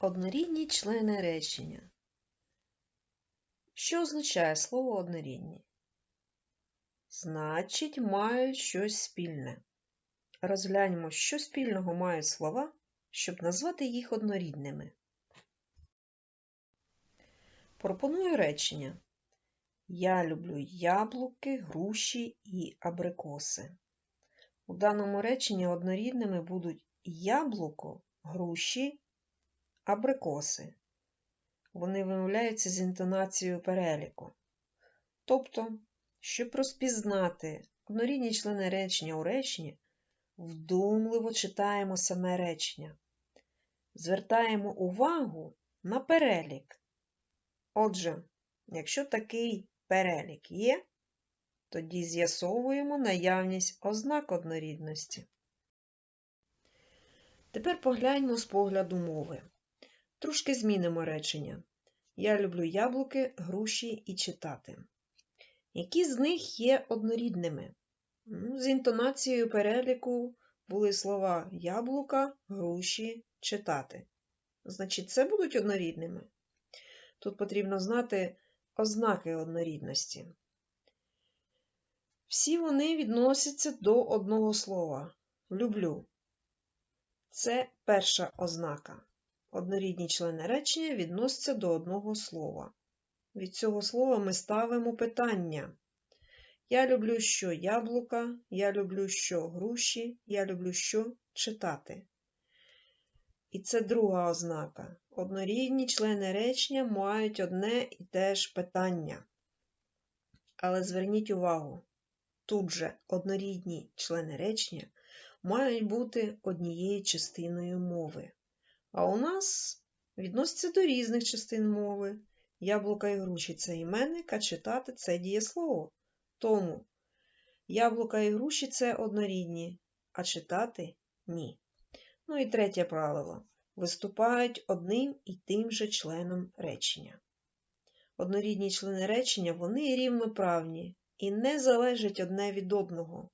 Однорідні члени речення. Що означає слово однорідні? Значить, мають щось спільне. Розгляньмо, що спільного мають слова, щоб назвати їх однорідними. Пропоную речення. Я люблю яблуки, груші і абрикоси. У даному реченні однорідними будуть яблуко, груші абрикоси. Вони вимовляються з інтонацією переліку. Тобто, щоб розпізнати однорідні члени речення у реченні, вдумливо читаємо саме речення. Звертаємо увагу на перелік. Отже, якщо такий перелік є, тоді з'ясовуємо наявність ознак однорідності. Тепер погляньмо з погляду мови. Трошки змінимо речення. Я люблю яблуки, груші і читати. Які з них є однорідними? Ну, з інтонацією переліку були слова яблука, груші, читати. Значить, це будуть однорідними. Тут потрібно знати ознаки однорідності. Всі вони відносяться до одного слова люблю. Це перша ознака. Однорідні члени речення відносяться до одного слова. Від цього слова ми ставимо питання. Я люблю що яблука, я люблю що груші, я люблю що читати. І це друга ознака. Однорідні члени речення мають одне і те ж питання. Але зверніть увагу, тут же однорідні члени речення мають бути однією частиною мови. А у нас відноситься до різних частин мови. Яблука і груші це іменник, а читати це дієслово. Тому яблука і груші це однорідні, а читати ні. Ну і третє правило. Виступають одним і тим же членом речення. Однорідні члени речення вони рівноправні і не залежать одне від одного.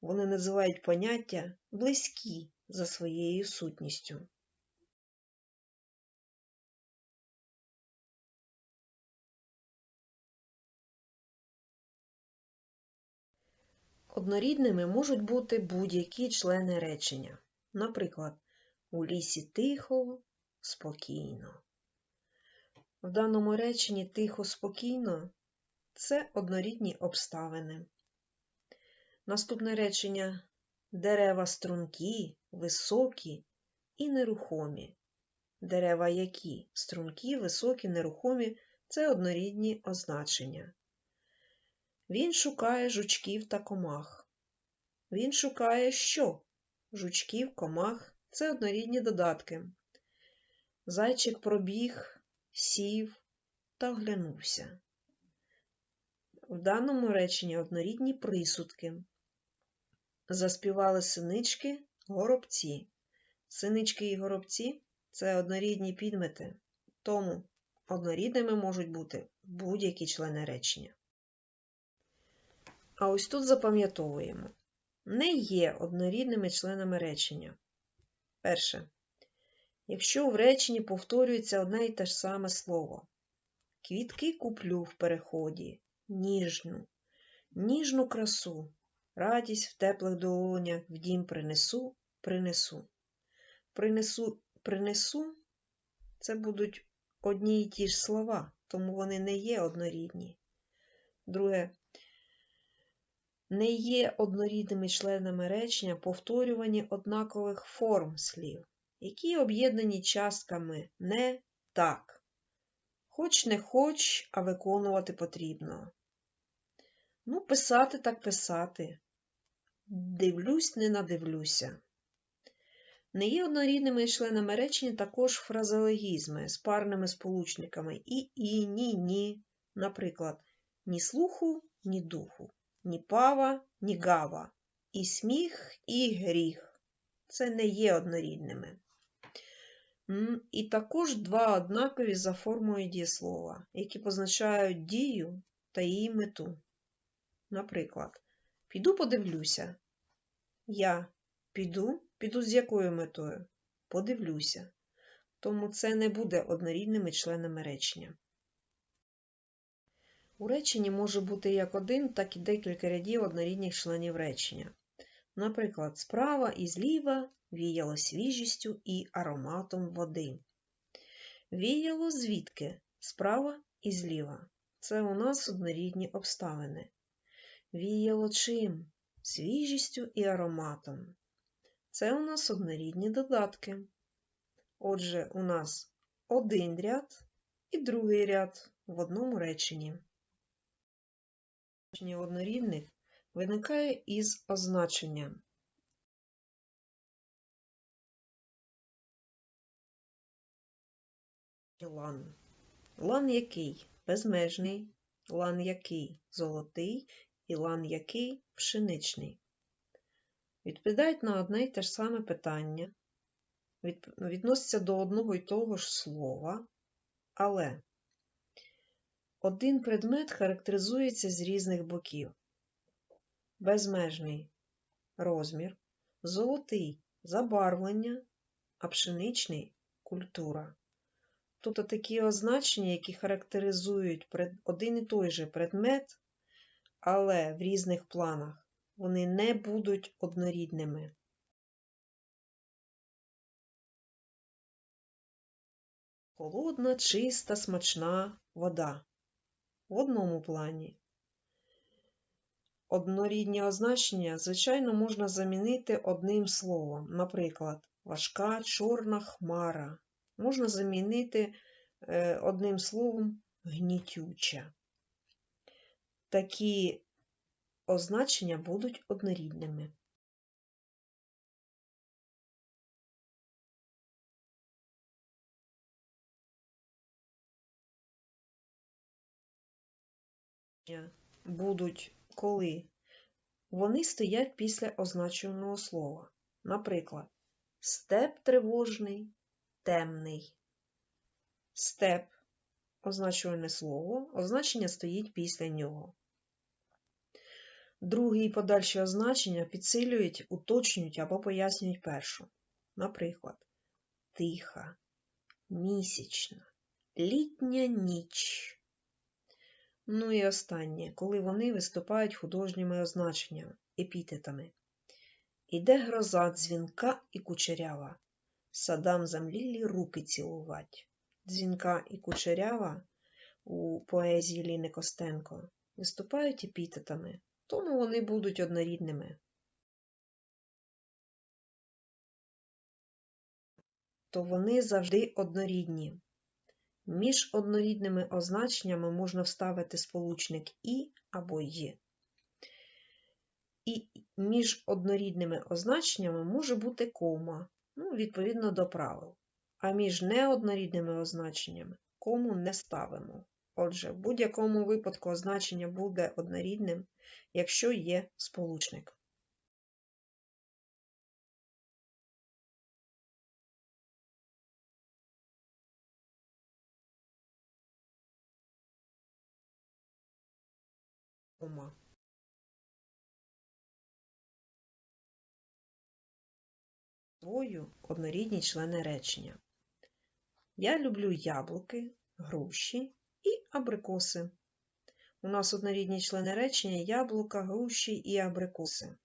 Вони називають поняття близькі за своєю сутністю. Однорідними можуть бути будь-які члени речення. Наприклад, у лісі тихо, спокійно. В даному реченні тихо, спокійно це однорідні обставини. Наступне речення дерева стрункі, високі і нерухомі. Дерева які стрункі, високі, нерухомі це однорідні означення. Він шукає жучків та комах. Він шукає що? Жучків, комах це однорідні додатки. Зайчик пробіг, сів та оглянувся. В даному реченні однорідні присудки. Заспівали синички, горобці. Синички і горобці це однорідні підмети, тому однорідними можуть бути будь-які члени речення. А ось тут запам'ятовуємо. Не є однорідними членами речення. Перше. Якщо в реченні повторюється одне і те ж саме слово. Квітки куплю в переході, ніжну, ніжну красу, радість в теплих долонях в дім принесу, принесу. Принесу, принесу це будуть одні й ті ж слова, тому вони не є однорідні. Друге, не є однорідними членами речення повторювані однакових форм слів, які об'єднані частками не так. Хоч не хоч, а виконувати потрібно. Ну, писати так писати. Дивлюсь, не надивлюся. Не є однорідними членами речення також фразеологізми з парними сполучниками і, і, ні, ні. Наприклад, ні слуху, ні духу ні пава, ні гава, і сміх, і гріх. Це не є однорідними. І також два однакові за формою дієслова, які позначають дію та її мету. Наприклад, піду подивлюся. Я піду, піду з якою метою? Подивлюся. тому це не буде однорідними членами речення. У реченні може бути як один, так і декілька рядів однорідних членів речення. Наприклад, справа і зліва віяло свіжістю і ароматом води. Віяло звідки? Справа і зліва. Це у нас однорідні обставини. Віяло чим? Свіжістю і ароматом. Це у нас однорідні додатки. Отже, у нас один ряд і другий ряд в одному реченні. Речення однорідних виникає із означенням. Лан. Лан який? Безмежний, лан який золотий і лан який пшеничний. Відповідають на одне й те ж саме питання, відносяться до одного й того ж слова, але один предмет характеризується з різних боків. Безмежний розмір, золотий забарвлення, а пшеничний культура. Тобто такі означення, які характеризують один і той же предмет, але в різних планах, вони не будуть однорідними. Холодна, чиста, смачна вода в одному плані. Однорідні означення, звичайно, можна замінити одним словом. Наприклад, важка чорна хмара. Можна замінити е, одним словом гнітюча. Такі означення будуть однорідними. Будуть коли вони стоять після означеного слова. Наприклад, степ тривожний, темний. Степ означуване слово, означення стоїть після нього. Другі і подальші означення підсилюють, уточнюють або пояснюють першу. Наприклад, тиха, місячна, літня ніч. Ну і останнє, коли вони виступають художніми означеннями, епітетами. Іде гроза дзвінка і кучерява, садам замлілі руки цілувать. Дзвінка і кучерява у поезії Ліни Костенко виступають епітетами, тому вони будуть однорідними. То вони завжди однорідні. Між однорідними означеннями можна вставити сполучник і або «є». І між однорідними означеннями може бути кома, ну, відповідно до правил. А між неоднорідними означеннями кому не ставимо. Отже, в будь-якому випадку означення буде однорідним, якщо є сполучник. Кома. Свою однорідні члени речення. Я люблю яблуки, груші і абрикоси. У нас однорідні члени речення яблука, груші і абрикоси.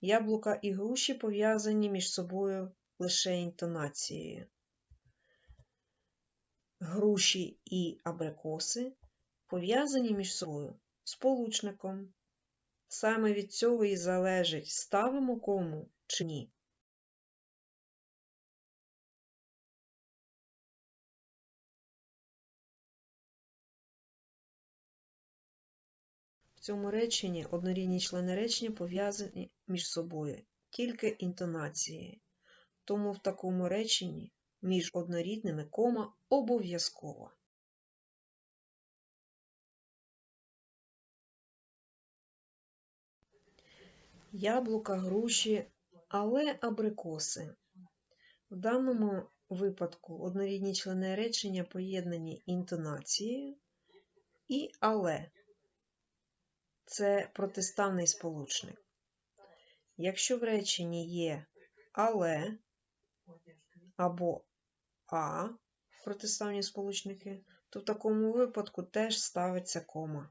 Яблука і груші пов'язані між собою лише інтонацією. Груші і абрикоси пов'язані між собою сполучником. Саме від цього і залежить, ставимо кому чи ні. В цьому реченні однорідні члени речення пов'язані між собою тільки інтонацією. Тому в такому реченні між однорідними кома обов'язково. Яблука, груші, але абрикоси. В даному випадку однорідні члени речення поєднані інтонацією і але це протиставний сполучник. Якщо в реченні є але або А протиставні сполучники, то в такому випадку теж ставиться кома.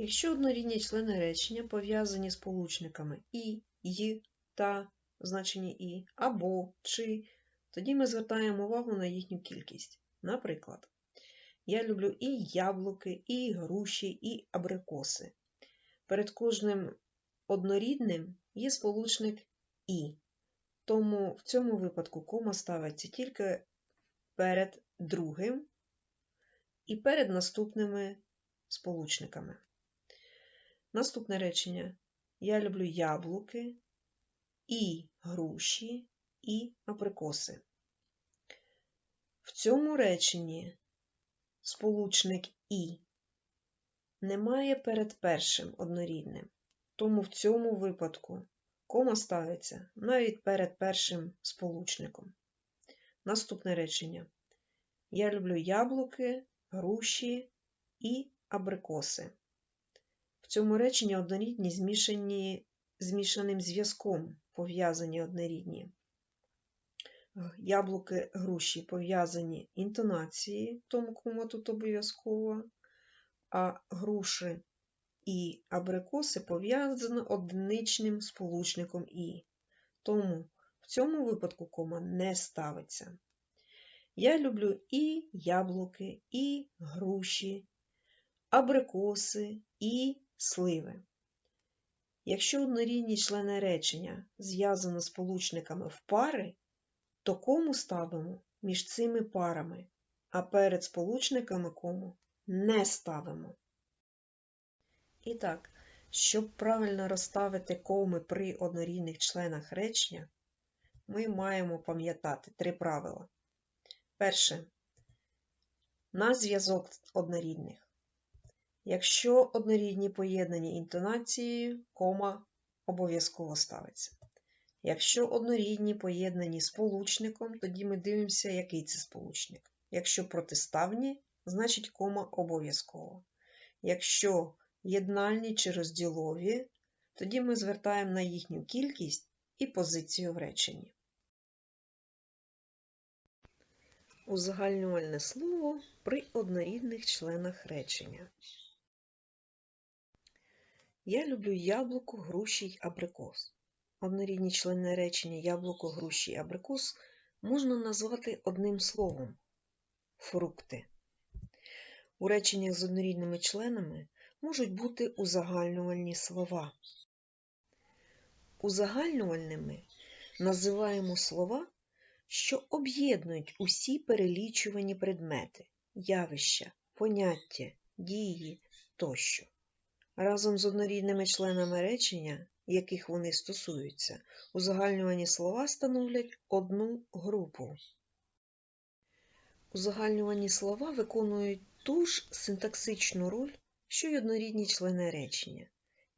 Якщо однорідні члени речення пов'язані сполучниками і, й, та, в значенні і, або, чи, тоді ми звертаємо увагу на їхню кількість. Наприклад, я люблю і яблуки, і груші, і абрикоси. Перед кожним однорідним є сполучник і, тому в цьому випадку кома ставиться тільки перед другим і перед наступними сполучниками. Наступне речення. Я люблю яблуки, і груші, і абрикоси. В цьому реченні сполучник і немає перед першим однорідним, тому в цьому випадку кома ставиться навіть перед першим сполучником. Наступне речення. Я люблю яблуки, груші і абрикоси. В цьому реченні однорідні змішані змішаним зв'язком пов'язані однорідні. Яблуки, груші пов'язані інтонацією, тому кому тут обов'язково, а груші і абрикоси пов'язані одиничним сполучником І. Тому в цьому випадку кома не ставиться. Я люблю і яблуки, і груші, абрикоси і сливи. Якщо однорідні члени речення зв'язано сполучниками в пари, то кому ставимо між цими парами, а перед сполучниками кому не ставимо. І так, щоб правильно розставити коми при однорідних членах речення, ми маємо пам'ятати три правила. Перше. На зв'язок однорідних. Якщо однорідні поєднані інтонацією, кома обов'язково ставиться. Якщо однорідні поєднані сполучником, тоді ми дивимося, який це сполучник. Якщо протиставні, значить кома обов'язково. Якщо єднальні чи розділові, тоді ми звертаємо на їхню кількість і позицію в реченні. Узагальнювальне слово при однорідних членах речення. Я люблю яблуко, груші й абрикос. Однорідні члени речення яблуко, груші й абрикос можна назвати одним словом фрукти. У реченнях з однорідними членами можуть бути узагальнювальні слова. Узагальнювальними називаємо слова, що об'єднують усі перелічувані предмети, явища, поняття, дії тощо. Разом з однорідними членами речення, яких вони стосуються, узагальнювані слова становлять одну групу. Узагальнювані слова виконують ту ж синтаксичну роль, що й однорідні члени речення.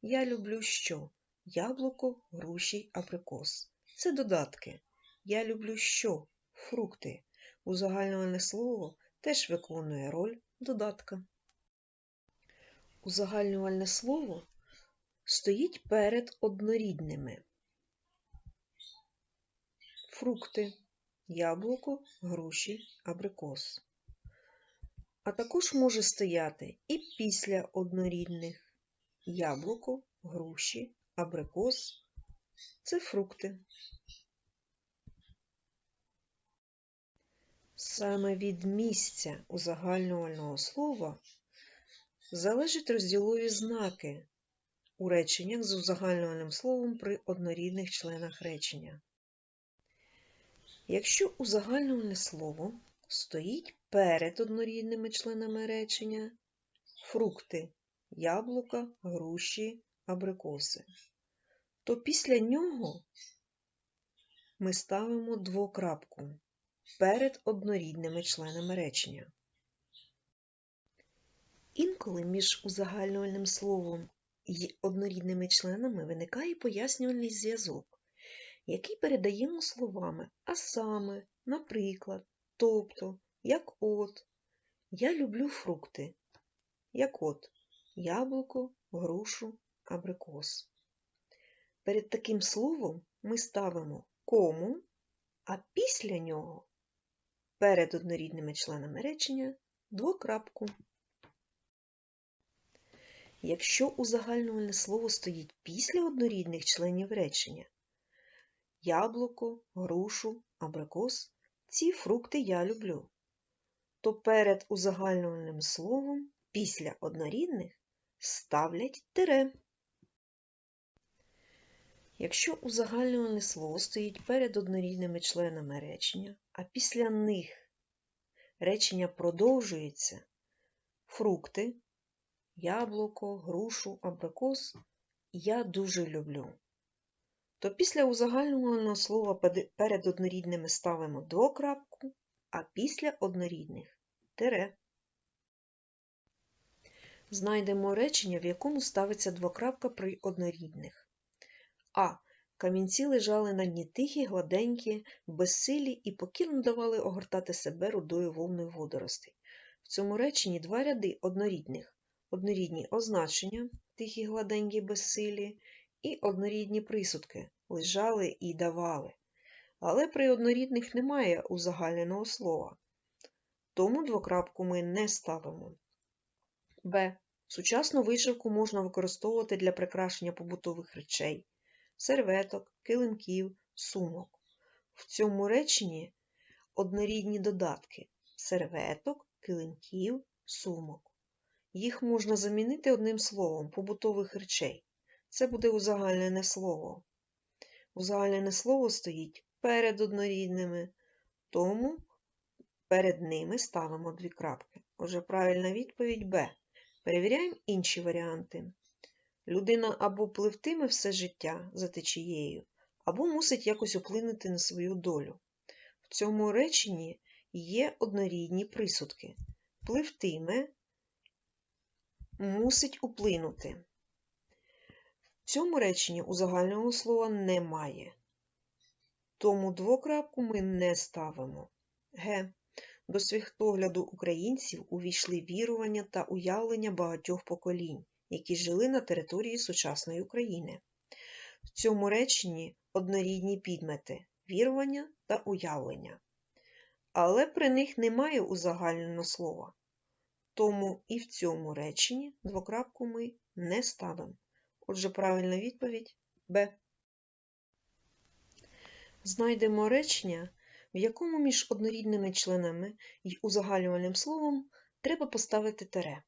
Я люблю що? Яблуко, груші, абрикос. Це додатки. Я люблю що? Фрукти. Узагальнюване слово теж виконує роль додатка. Узагальнювальне слово стоїть перед однорідними. Фрукти, яблуко, груші, абрикос. А також може стояти і після однорідних яблуко, груші, абрикос це фрукти. Саме від місця узагальнювального слова залежать розділові знаки у реченнях з узагальнювальним словом при однорідних членах речення. Якщо узагальнювальне слово стоїть перед однорідними членами речення фрукти, яблука, груші, абрикоси, то після нього ми ставимо двокрапку перед однорідними членами речення. Інколи між узагальнювальним словом і однорідними членами виникає пояснювальний зв'язок, який передаємо словами, а саме, наприклад, тобто, як от, я люблю фрукти, як от, яблуко, грушу, абрикос. Перед таким словом ми ставимо кому а після нього перед однорідними членами речення двокрапку. Якщо узагальнювальне слово стоїть після однорідних членів речення яблуко, грушу, абрикос ці фрукти я люблю, то перед узагальнювальним словом після однорідних ставлять тире. Якщо узагальнювальне слово стоїть перед однорідними членами речення, а після них речення продовжується фрукти, яблуко, грушу, абрикос я дуже люблю, то після узагальнювального слова перед однорідними ставимо двокрапку, а після однорідних тире. Знайдемо речення, в якому ставиться двокрапка при однорідних. А. Камінці лежали на дні тихі, гладенькі, безсилі і покірно давали огортати себе рудою вовною водоростей. В цьому реченні два ряди однорідних, однорідні означення, тихі, гладенькі, безсилі, і однорідні присудки лежали і давали. Але при однорідних немає узагальненого слова. Тому двокрапку ми не ставимо. Б. Сучасну вишивку можна використовувати для прикрашення побутових речей серветок, килимків, сумок. В цьому реченні однорідні додатки серветок, килимків, сумок. Їх можна замінити одним словом побутових речей. Це буде узагальнене слово. Узагальнене слово стоїть перед однорідними, тому перед ними ставимо дві крапки. Отже, правильна відповідь Б. Перевіряємо інші варіанти. Людина або пливтиме все життя за течією, або мусить якось вплинути на свою долю. В цьому реченні є однорідні присудки. Пливтиме мусить уплинути. В цьому реченні узагальненого слова немає. Тому двокрапку ми не ставимо. Г. До світогляду українців увійшли вірування та уявлення багатьох поколінь які жили на території сучасної України. В цьому реченні однорідні підмети вірування та уявлення. Але при них немає узагальненого слова. Тому і в цьому реченні двокрапку ми не ставимо. Отже, правильна відповідь Б. Знайдемо речення, в якому між однорідними членами і узагальнювальним словом треба поставити тере.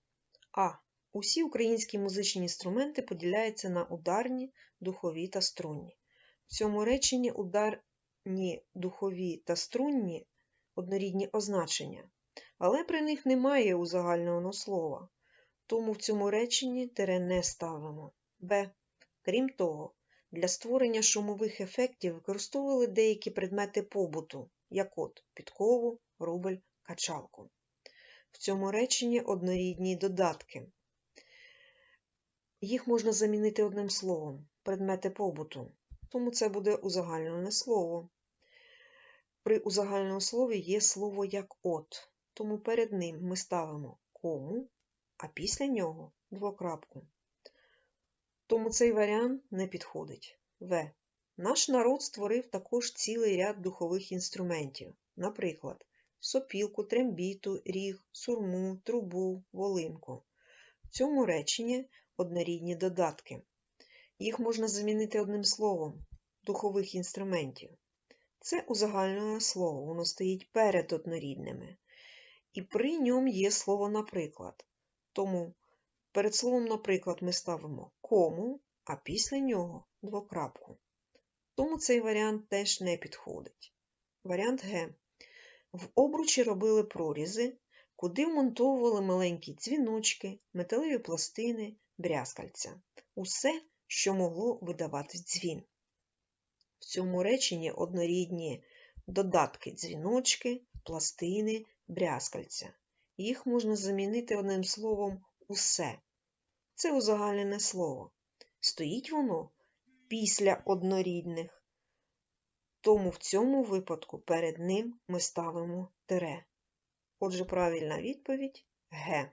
А. Усі українські музичні інструменти поділяються на ударні, духові та струнні. В цьому реченні ударні, духові та струнні однорідні означення, але при них немає узагальненого слова, тому в цьому реченні тире не ставимо. Б. Крім того, для створення шумових ефектів використовували деякі предмети побуту, як от підкову, рубль, качалку. В цьому реченні однорідні додатки. Їх можна замінити одним словом предмети побуту, тому це буде узагальнене слово. При узагальненому слові є слово як от, тому перед ним ми ставимо кому, а після нього двокрапку. Тому цей варіант не підходить. В. Наш народ створив також цілий ряд духових інструментів, наприклад, сопілку, трембіту, ріг, сурму, трубу, волинку. В цьому реченні однорідні додатки. Їх можна замінити одним словом духових інструментів. Це узагальнене слово, воно стоїть перед однорідними. І при ньому є слово наприклад. Тому перед словом, наприклад, ми ставимо кому, а після нього двокрапку. Тому цей варіант теж не підходить. Варіант Г. В обручі робили прорізи, куди вмонтовували маленькі дзвіночки, металеві пластини, брязкальця, усе, що могло видавати дзвін. В цьому реченні однорідні додатки дзвіночки, пластини, брязкальця. Їх можна замінити одним словом усе. Це узагальнене слово. Стоїть воно після однорідних, тому в цьому випадку перед ним ми ставимо тире. Отже, правильна відповідь Г.